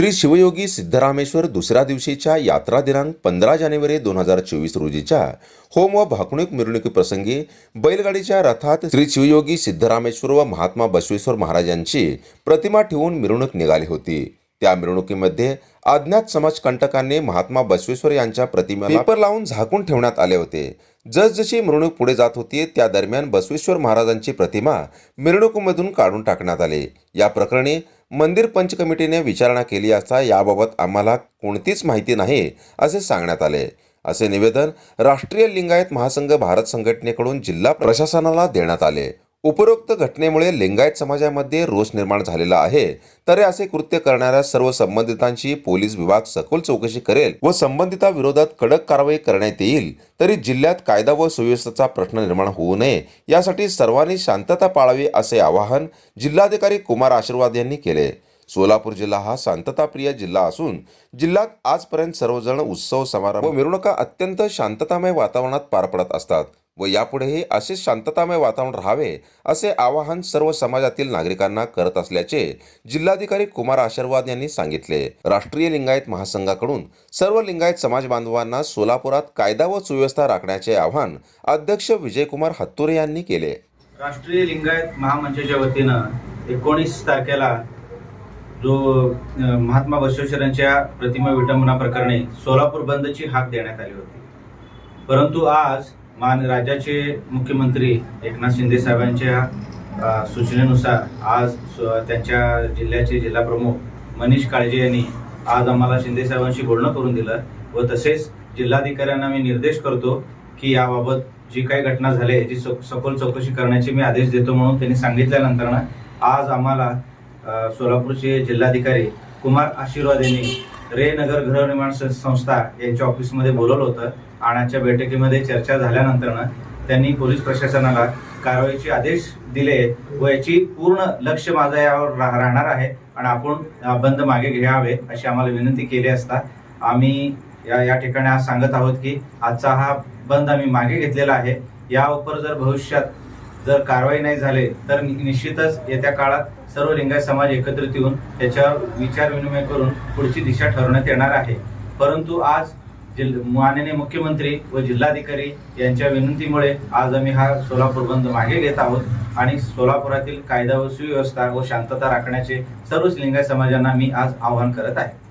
श्री शिवयोगी सिद्धरामेश्वर दुसऱ्या दिवशीच्या यात्रा दिनांक पंधरा जानेवारी दोन हजार चोवीस रोजीच्या होम व भाकणूक मिरवणुकीप्रसंगी बैलगाडीच्या रथात श्री शिवयोगी सिद्धरामेश्वर व महात्मा बसवेश्वर महाराजांची प्रतिमा ठेवून मिरवणूक निघाली होती. त्या मिरवणुकीमध्ये अज्ञात समाजकंटकांनी महात्मा बसवेश्वर यांच्या प्रतिमेला पेपर लावून झाकून ठेवण्यात आले होते. जसजशी मिरवणूक पुढे जात होती त्या दरम्यान बसवेश्वर महाराजांची प्रतिमा मिरवणुकीमधून काढून टाकण्यात आली. या प्रकरणी मंदिर पंच कमिटीने विचारणा केली असता याबाबत आम्हाला कोणतीच माहिती नाही असे सांगण्यात आले. असे निवेदन राष्ट्रीय लिंगायत महासंघ भारत संघटनेकडून जिल्हा प्रशासनाला देण्यात आले. उपरोक्त घटनेमुळे लिंगायत समाजामध्ये रोष निर्माण झालेला आहे. तरी असे कृत्य करणाऱ्या सर्व संबंधितांची पोलीस विभाग सखोल चौकशी करेल व संबंधितांविरोधात कडक कारवाई करण्यात येईल. तरी जिल्ह्यात कायदा व सुव्यवस्थेचा प्रश्न निर्माण होऊ नये. यासाठी सर्वांनी शांतता पाळावी असे आवाहन जिल्हाधिकारी कुमार आशीर्वाद यांनी केले. सोलापूर जिल्हा हा शांतताप्रिय जिल्हा असून जिल्ह्यात आजपर्यंत सर्वजण उत्सव समारंभ व मिरवणुका अत्यंत शांततामय वातावरणात पार पडत असतात. व यापुढेही असेच शांततामय वातावरण राहावे असे आवाहन सर्व समाजातील नागरिकांना करत असल्याचे जिल्हाधिकारी कुमार आशीर्वाद यांनी सांगितले. राष्ट्रीय लिंगायत महासंघाकडून सर्व लिंगायत समाज बांधवांना सोलापुरात कायदा व सुव्यवस्था राखण्याचे आवाहन अध्यक्ष विजयकुमार हत्तुरे यांनी केले. राष्ट्रीय लिंगायत महामंचाच्या वतीनं एकोणीस तारखेला जो महात्मा बसवेश्वरांच्या प्रतिमा विटंबना प्रकरणी सोलापूर बंदची हाक देण्यात आली होती. परंतु आज मान राज्याचे मुख्यमंत्री एकनाथ शिंदे साहेबांच्या सूचनेनुसार आज त्यांच्या जिल्ह्याचे जिल्हाप्रमुख मनीष काळजे यांनी आज आम्हाला शिंदे साहेबांशी बोलणं करून दिलं व तसेच जिल्हाधिकाऱ्यांना मी निर्देश करतो की याबाबत जी काही घटना झाली आहे ती सख- सखोल चौकशी करण्याचे मी आदेश देतो म्हणून त्यांनी सांगितल्यानंतर आज आम्हाला सोलापूरचे जिल्हाधिकारी कुमार आशीर्वाद यांनी रे नगर गृहनिर्माण संस्था यांच्या ऑफिसमध्ये बोलवलं होतं. आणि बैठकीमध्ये चर्चा झाल्यानंतर त्यांनी पोलीस प्रशासनाला कारवाईचे आदेश दिले व याची पूर्ण लक्ष माझं यावर रा- राहणार आहे आणि आपण बंद मागे घ्यावे अशी आम्हाला विनंती केली असता आम्ही या या ठिकाणी आज सांगत आहोत की आजचा हा बंद आम्ही मागे घेतलेला आहे. या उपर जर भविष्यात जर कारवाई नाही झाले तर निश्चितच येत्या काळात सर्व लिंगायत समाज एकत्रित येऊन त्याच्यावर विचार विनिमय करून पुढची दिशा ठरवण्यात येणार आहे. परंतु आज जिल माननीय मुख्यमंत्री व जिल्हाधिकारी यांच्या विनंतीमुळे आज आम्ही हा सोलापूर बंद मागे घेत आहोत आणि सोलापुरातील कायदा व सुव्यवस्था व शांतता राखण्याचे सर्वच लिंगायत समाजांना मी आज आवाहन करत आहे.